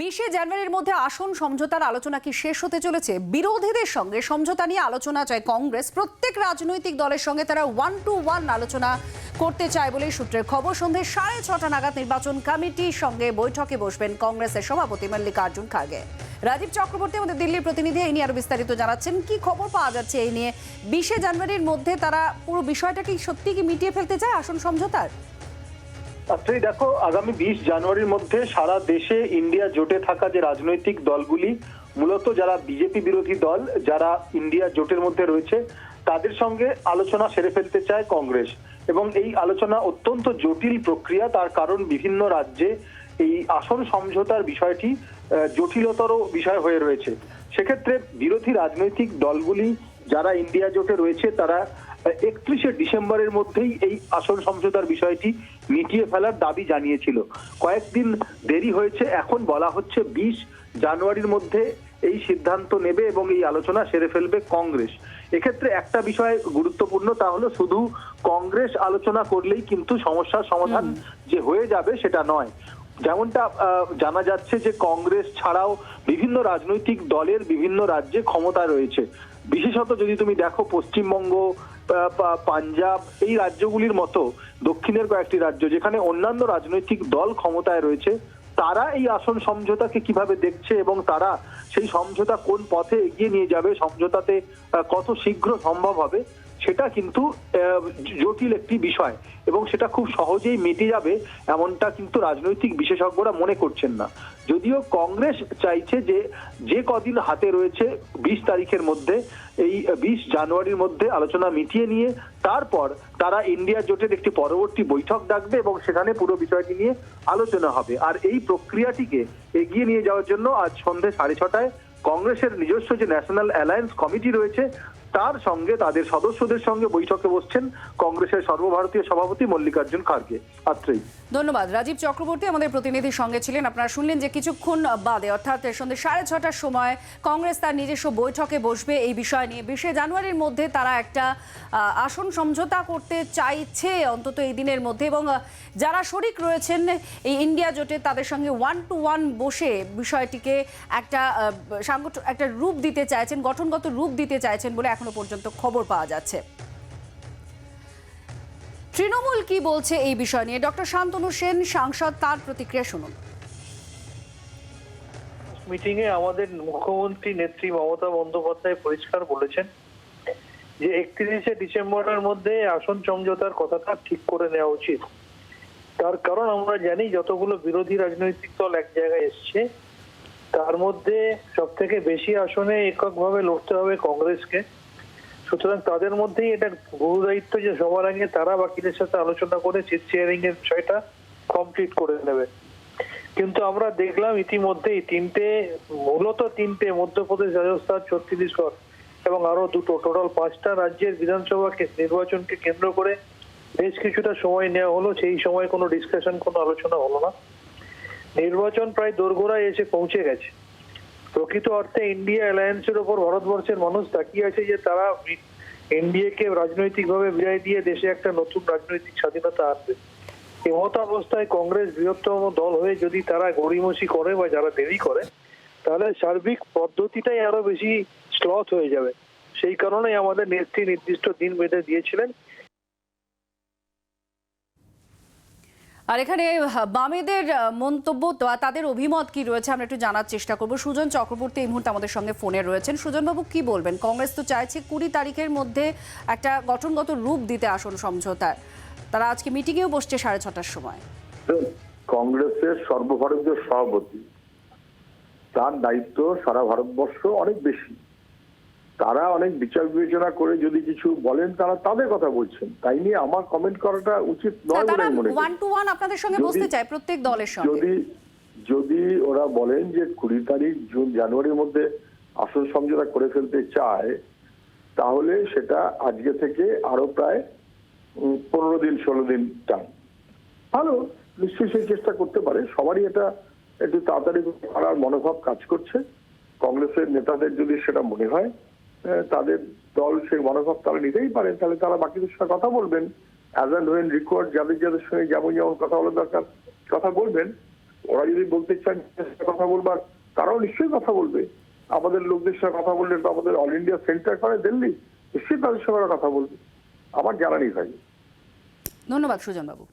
বিশে জানুয়ারির মধ্যে আসন সমঝোতার আলোচনা কি শেষ হতে চলেছে? বিরোধীদের সঙ্গে সমঝোতা নিয়ে আলোচনা চায় কংগ্রেস। প্রত্যেক রাজনৈতিক দলের সঙ্গে তারা ওয়ান টু ওয়ান আলোচনা করতে চায় বলে সূত্রের খবর। সন্ধে সাড়ে ছটা নাগাদ নির্বাচন কমিটির সঙ্গে বৈঠকে বসবেন কংগ্রেসের সভাপতি মল্লিকার্জুন খার্গে। রাজীব চক্রবর্তী আমাদের দিল্লির প্রতিনিধি, এই নিয়ে আরও বিস্তারিত জানাচ্ছেন। কি খবর পাওয়া যাচ্ছে এই নিয়ে? বিশে জানুয়ারির মধ্যে তারা পুরো বিষয়টা কি সত্যি কি মিটিয়ে ফেলতে চায় আসন সমঝোতার? আচ্ছা দেখো, আগামী বিশ জানুয়ারির মধ্যে সারা দেশে ইন্ডিয়া জোটে থাকা যে রাজনৈতিক দলগুলি, মূলত যারা বিজেপি বিরোধী দল, যারা ইন্ডিয়া জোটের মধ্যে রয়েছে, তাদের সঙ্গে আলোচনা সেরে ফেলতে চায় কংগ্রেস। এবং এই আলোচনা অত্যন্ত জটিল প্রক্রিয়া, তার কারণ বিভিন্ন রাজ্যে এই আসন সমঝোতার বিষয়টি জটিলতর বিষয় হয়ে রয়েছে। সেক্ষেত্রে বিরোধী রাজনৈতিক দলগুলি, যারা ইন্ডিয়া জোটে রয়েছে, তারা একত্রিশে ডিসেম্বরের মধ্যেই এই আসন সমঝোতার বিষয়টি মিটিয়ে ফেলার দাবি জানিয়েছিল। কয়েকদিন দেরি হয়েছে এখন বলা হচ্ছে বিশ জানুয়ারির মধ্যে এই সিদ্ধান্ত নেবে এবং এই আলোচনা সেরে ফেলবে কংগ্রেস। এক্ষেত্রে একটা বিষয় গুরুত্বপূর্ণ তা হলো শুধু কংগ্রেস আলোচনা করলেই কিন্তু সমস্যার সমাধান যে হয়ে যাবে সেটা নয়। যেমনটা জানা যাচ্ছে যে কংগ্রেস ছাড়াও বিভিন্ন রাজনৈতিক দলের বিভিন্ন রাজ্যে ক্ষমতা রয়েছে। বিশেষত যদি তুমি দেখো পশ্চিমবঙ্গ পাঞ্জাব এই রাজ্যগুলির মতো দক্ষিণের কয়েকটি রাজ্য যেখানে অন্যান্য রাজনৈতিক দল ক্ষমতায় রয়েছে, তারা এই আসন সমঝোতাকে কীভাবে দেখছে এবং তারা সেই সমঝোতা কোন পথে এগিয়ে নিয়ে যাবে, সমঝোতাতে কত শীঘ্র সম্ভব হবে সেটা কিন্তু জটিল একটি বিষয় এবং সেটা খুব সহজেই মিটে যাবে এমনটা কিন্তু রাজনৈতিক বিশেষজ্ঞরা মনে করছেন না। যদিও কংগ্রেস চাইছে যে যে কদিন হাতে রয়েছে বিশ তারিখের মধ্যে, এই বিশ জানুয়ারির মধ্যে আলোচনা মিটিয়ে নিয়ে, তারপর তারা ইন্ডিয়া জোটের একটি পরবর্তী বৈঠক ডাকবে এবং সেখানে পুরো বিষয়টি নিয়ে আলোচনা হবে। আর এই প্রক্রিয়াটিকে এগিয়ে নিয়ে যাওয়ার জন্য আজ সন্ধে সাড়ে ছটায় কংগ্রেসের নিজস্ব যে ন্যাশনাল অ্যালায়েন্স কমিটি রয়েছে তার সঙ্গে তাদের সদস্যদের সঙ্গে বৈঠকে বসছেন কংগ্রেসের সর্বভারতীয় সভাপতি মল্লিকার্জুন খার্গে আত্রেই ধন্যবাদ। রাজীব চক্রবর্তী আমাদের প্রতিনিধির সঙ্গে ছিলেন। আপনারা শুনলেন যে কিছুক্ষণ বাদে, অর্থাৎ সন্ধ্যে সাড়ে ছটার সময় কংগ্রেস তার নিজস্ব বৈঠকে বসবে এই বিষয় নিয়ে। বিশে জানুয়ারির মধ্যে তারা একটা আসন সমঝোতা করতে চাইছে অন্তত এই দিনের মধ্যে এবং যারা শরিক রয়েছেন এই ইন্ডিয়া জোটে, তাদের সঙ্গে ওয়ান টু ওয়ান বসে বিষয়টিকে একটা সাংগঠ- একটা রূপ দিতে চাইছেন, গঠনগত রূপ দিতে চাইছেন বলে এখনও পর্যন্ত খবর পাওয়া যাচ্ছে। তৃণমূল কি বলছে এই বিষয় নিয়ে? ডক্টর শান্তনু সেন, সাংসদ, তার প্রতিক্রিয়া শুনুন। মিটিং এ আমাদের মুখ্যমন্ত্রী নেত্রী মমতা বন্দ্যোপাধ্যায় পরিষ্কার বলেছেন যে একত্রিশে ডিসেম্বরের মধ্যে আসন সমঝোতার কথাটা ঠিক করে নেওয়া উচিত। তার কারণ আমরা জানি যতগুলো বিরোধী রাজনৈতিক দল এক জায়গায় এসছে, তার মধ্যে সব থেকে বেশি আসনে এককভাবে লড়তে হবে কংগ্রেসকে। সুতরাং তাদের মধ্যেই এটা গুরু দায়িত্ব যে সবার আগে তারা বাকিদের সাথে আলোচনা করে সিট শেয়ারিং এর বিষয়টা কমপ্লিট করে নেবে। কিন্তু আমরা দেখলাম ইতিমধ্যেই তিনটে, মূলত তিনটে মধ্যপ্রদেশ, রাজস্থান, ছত্তিশগড় এবং আরও দুটো টোটাল পাঁচটা রাজ্যের বিধানসভা নির্বাচনকে কেন্দ্র করে বেশ কিছুটা সময় নেওয়া হলো। সেই সময় কোনো ডিসকাশন কোনো আলোচনা হলো না। নির্বাচন প্রায় দোরগোড়ায় এসে পৌঁছে গেছে। প্রকৃত অর্থে ইন্ডিয়া অ্যালায়েন্সের ওপর ভারতবর্ষের মানুষ তাকিয়ে আছে যে তারা এনডিএ এনডিএকে রাজনৈতিকভাবে বিদায় দিয়ে দেশে একটা নতুন রাজনৈতিক স্বাধীনতা আনবে। এমত অবস্থায় কংগ্রেস বৃহত্তম দল হয়ে যদি তারা গড়িমসি করে বা যারা দেরি করে, তাহলে সার্বিক পদ্ধতিটাই আরও বেশি স্লথ হয়ে যাবে। সেই কারণেই আমাদের নেত্রী নির্দিষ্ট দিন বেঁধে দিয়েছিলেন। আর এখানে বামেদের মন্তব্য তাদের অভিমত কি রয়েছে আমরা একটু জানার চেষ্টা করব। সুজন চক্রবর্তী এই মুহূর্তে আমাদের সঙ্গে ফোনে রয়েছেন। সুজনবাবু, কি বলবেন? কংগ্রেস তো চাইছে কুড়ি তারিখের মধ্যে একটা গঠনগত রূপ দিতে আসন সমঝোতার তারা আজকে মিটিংয়েও বসছে সাড়ে ছটার সময়। কংগ্রেসের সর্বভারতীয় সভাপতি, তার দায়িত্ব সারা ভারতবর্ষ অনেক বেশি। তারা অনেক বিচার বিবেচনা করে যদি কিছু বলেন তারা তাদের কথা বলছেন। তাই নিয়ে আমার কমেন্ট করাটা উচিত নয় বলে মনে করি। ওয়ান টু ওয়ান আপনাদের সঙ্গে বসতে চায় প্রত্যেক দলের সঙ্গে। যদি যদি ওরা বলেন যে কুড়ি তারিখ জুন জানুয়ারির মধ্যে আসন সমঝোতা করে ফেলতে চায় তাহলে সেটা আজকে থেকে আরও প্রায় পনেরো দিন ষোলো দিন টাইম ভালো নিশ্চয়ই সেই চেষ্টা করতে পারে। সবারই এটা একটু তাড়াতাড়ি করার মনোভাব কাজ করছে। কংগ্রেসের নেতাদের যদি সেটা মনে হয় তাদের দল সেই মনোভাব তারা নিতেই পারেন। তাহলে তারা বাকিদের সঙ্গে কথা বলবেন। অ্যাজ অ্যান্ড ওয়েন রিকোয়ার্ড যাদের যাদের সঙ্গে যেমন যেমন কথা বলা দরকার, কথা বলবেন। ওরা যদি বলতে চান কথা বলবার তারাও নিশ্চয়ই কথা বলবে। আমাদের লোকদের সঙ্গে কথা বললে তো আমাদের অল ইন্ডিয়া সেন্টার করে দিল্লি, নিশ্চয়ই তাদের সঙ্গে কথা বলবে। আমার নেই ভাই। ধন্যবাদ সুজনবাবু।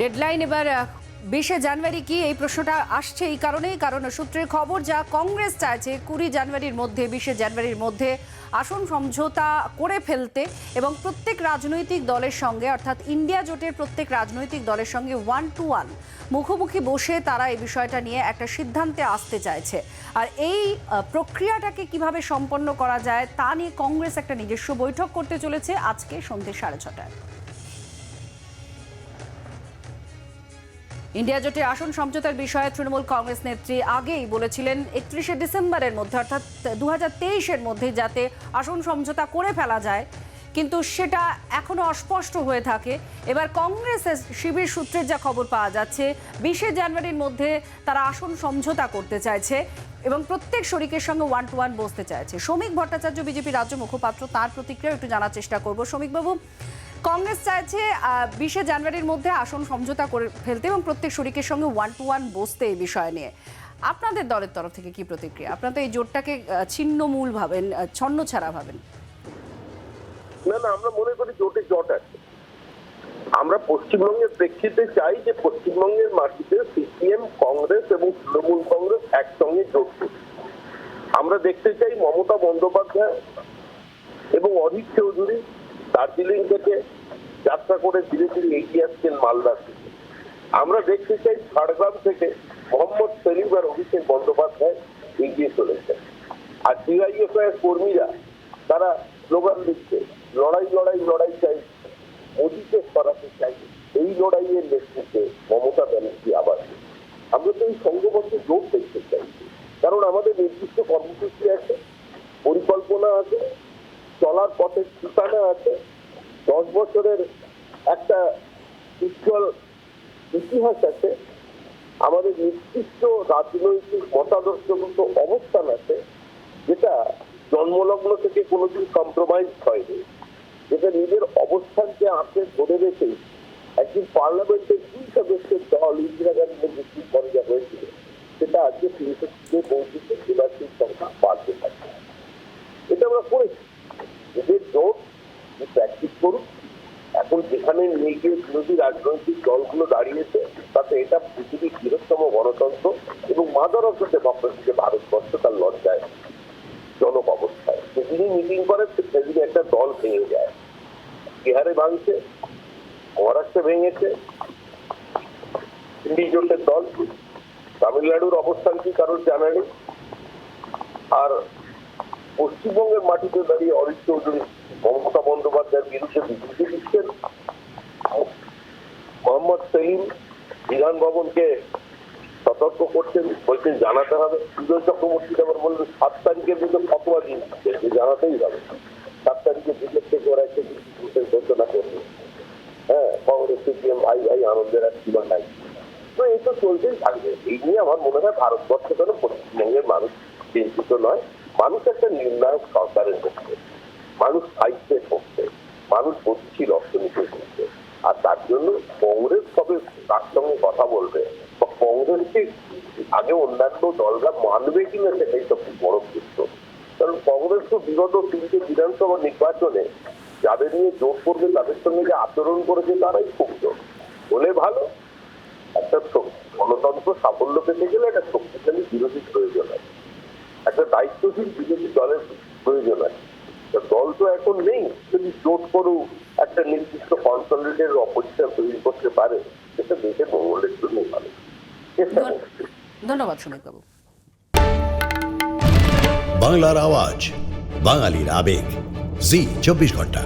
ডেডলাইন এবার বিশে জানুয়ারি কি এই প্রশ্নটা আসছে এই কারণেই? কারণ সূত্রের খবর যা কংগ্রেস চাইছে কুড়ি জানুয়ারির মধ্যে, বিশে জানুয়ারির মধ্যে আসন সমঝোতা করে ফেলতে এবং প্রত্যেক রাজনৈতিক দলের সঙ্গে, অর্থাৎ ইন্ডিয়া জোটের প্রত্যেক রাজনৈতিক দলের সঙ্গে ওয়ান টু ওয়ান মুখোমুখি বসে তারা এই বিষয়টা নিয়ে একটা সিদ্ধান্তে আসতে চাইছে। আর এই প্রক্রিয়াটাকে কীভাবে সম্পন্ন করা যায় তা নিয়ে কংগ্রেস একটা নিজস্ব বৈঠক করতে চলেছে আজকে সন্ধ্যে সাড়ে ছটায়। ইন্ডিয়া জোটে আসন সমঝোতার বিষয়ে তৃণমূল কংগ্রেস নেত্রী আগেই বলেছিলেন, একত্রিশে ডিসেম্বরের মধ্যে, অর্থাৎ দু হাজার মধ্যে যাতে আসন সমঝোতা করে ফেলা যায়। কিন্তু সেটা এখনও অস্পষ্ট হয়ে থাকে। এবার কংগ্রেসের শিবির সূত্রের যা খবর পাওয়া যাচ্ছে, বিশে জানুয়ারির মধ্যে তারা আসন সমঝোতা করতে চাইছে এবং প্রত্যেক শরিকের সঙ্গে ওয়ান টু ওয়ান বসতে চাইছে। শ্রমিক ভট্টাচার্য, বিজেপি রাজ্য মুখপাত্র, তার প্রতিক্রিয়া একটু জানার চেষ্টা করব। শ্রমিকবাবু কংগ্রেস চাইছে বিশে জানুয়ারির মধ্যে আসন সমঝোতা করে ফেলতে এবং প্রত্যেক শরিকের সঙ্গে ওয়ান টু ওয়ান বসতে এই বিষয় নিয়ে। আপনাদের দলের তরফ থেকে কি প্রতিক্রিয়া? আপনারা তো এই জোটটাকে ছিন্নমূল ভাবেন ছন্ন ছাড়া ভাবেন। না না, আমরা মনে করি জোটে জট আছে। আমরা পশ্চিমবঙ্গের প্রেক্ষিতে চাই যে পশ্চিমবঙ্গের মাটিতে সিপিএম, কংগ্রেস এবং তৃণমূল কংগ্রেস একসঙ্গে জোট। আমরা দেখতে চাই মমতা বন্দ্যোপাধ্যায় এবং অধীর চৌধুরী দার্জিলিং থেকে যাত্রা করে ধীরে ধীরে এগিয়ে আসছেন মালদা থেকে। আমরা দেখতে চাই ঝাড়গ্রাম থেকে মোহাম্মদ সেলিম আর অভিষেক বন্দ্যোপাধ্যায় এগিয়ে চলেছেন। আর ডিআইএফআই কর্মীরা, তারা স্লোগান দিচ্ছে, লড়াই লড়াই লড়াই চাই। মোদীকে সরাতে চাই। এই লড়াইয়ের নেতৃত্বে মমতা ব্যানার্জি আবার আমরা তো এই সংঘবদ্ধ জোট দেখতে চাই। কারণ আমাদের নির্দিষ্ট কর্মসূচি আছে, পরিকল্পনা আছে, চলার পথের ঠিকানা আছে দশ বছরের একটা উজ্জ্বল ইতিহাস আছে। আমাদের নির্দিষ্ট রাজনৈতিক মতাদর্শগত অবস্থান আছে, যেটা জন্মলগ্ন থেকে কোনোদিন কম্প্রোমাইজ হয়নি। যেটা নিজের অবস্থানকে আঁকড়ে ধরে রেখে একদিন পার্লামেন্টের দুই সদস্যের দল ইন্দিরা গান্ধীর মৃত্যুর পর্যা হয়েছিল। সেটা আজকে তিনশো থেকে নির্বাচন সংখ্যা বাড়তে থাকে এটা আমরা করেছি। এদের জোট প্র্যাকটিস করুক এখন যেখানে গিয়ে বিরোধী রাজনৈতিক দলগুলো দাঁড়িয়েছে, তাতে এটা পৃথিবীর বৃহত্তম গণতন্ত্র এবং মাদার অফ ডেমোক্রেসিকে ভারতবর্ষ তার লজ্জায়, জনক অবস্থায়। যেদিনই মিটিং করে সেদিনে একটা দল ভেঙে যায়। বিহারে ভাঙছে, মহারাষ্ট্রে ভেঙেছে হিন্দি জোটের দল, তামিলনাড়ুর অবস্থান কি কারোর জানা নেই। আর পশ্চিমবঙ্গের মাটিতে দাঁড়িয়ে অরিত চৌধুরী মমতা বন্দ্যোপাধ্যায়ের বিরুদ্ধে বিবৃতি দিচ্ছেন। মোহাম্মদ সেলিম বিধান ভবনকে সতর্ক করছেন, বলছেন জানাতে হবে। সুজয় চক্রবর্তী আবার বললেন, সাত তারিখের মধ্যে ফতোয়া দিন। জানাতেই হবে। সাত তারিখে বিকেল থেকে ওরা একটা ঘোষণা করবে। হ্যাঁ কংগ্রেস সিপিএম ভাই ভাই আনন্দের এক সীমা নাই। তো এই তো চলতেই থাকবে। এই নিয়ে আমার মনে হয় ভারতবর্ষ কেন পশ্চিমবঙ্গের মানুষ চিন্তিত নয়। মানুষ একটা নির্ণায়ক সরকারের পক্ষে। মানুষ সাহিত্যের পক্ষে মানুষ গতিশীল অর্থনীতির পক্ষে আর তার জন্য কংগ্রেস কবে তার সঙ্গে কথা বলবে? বা কংগ্রেসকে আগে অন্যান্য দলরা মানবে কিনা সেটাই সবচেয়ে বড় প্রশ্ন। কারণ কংগ্রেস তো বিগত তিনটে বিধানসভা নির্বাচনে যাদের নিয়ে জোট করবে, তাদের সঙ্গে যে আচরণ করেছে, তারাই ক্ষুব্ধ বলে ভালো। একটা গণতন্ত্র সাফল্য পেতে গেলে একটা শক্তিশালী বিরোধী প্রয়োজন আছে। একটা দায়িত্বশীল বিরোধী দলের প্রয়োজন আছে। দল তো এখন নেই। যদি জোট করুক একটা নির্দিষ্ট কনসলিডের অপোজিশন তৈরি করতে পারে সেটা দেশের মঙ্গলের জন্য ভালো। ধন্যবাদ সুমিত বাবু বাংলার আওয়াজ বাঙালির আবেগ। জি চব্বিশ ঘণ্টা।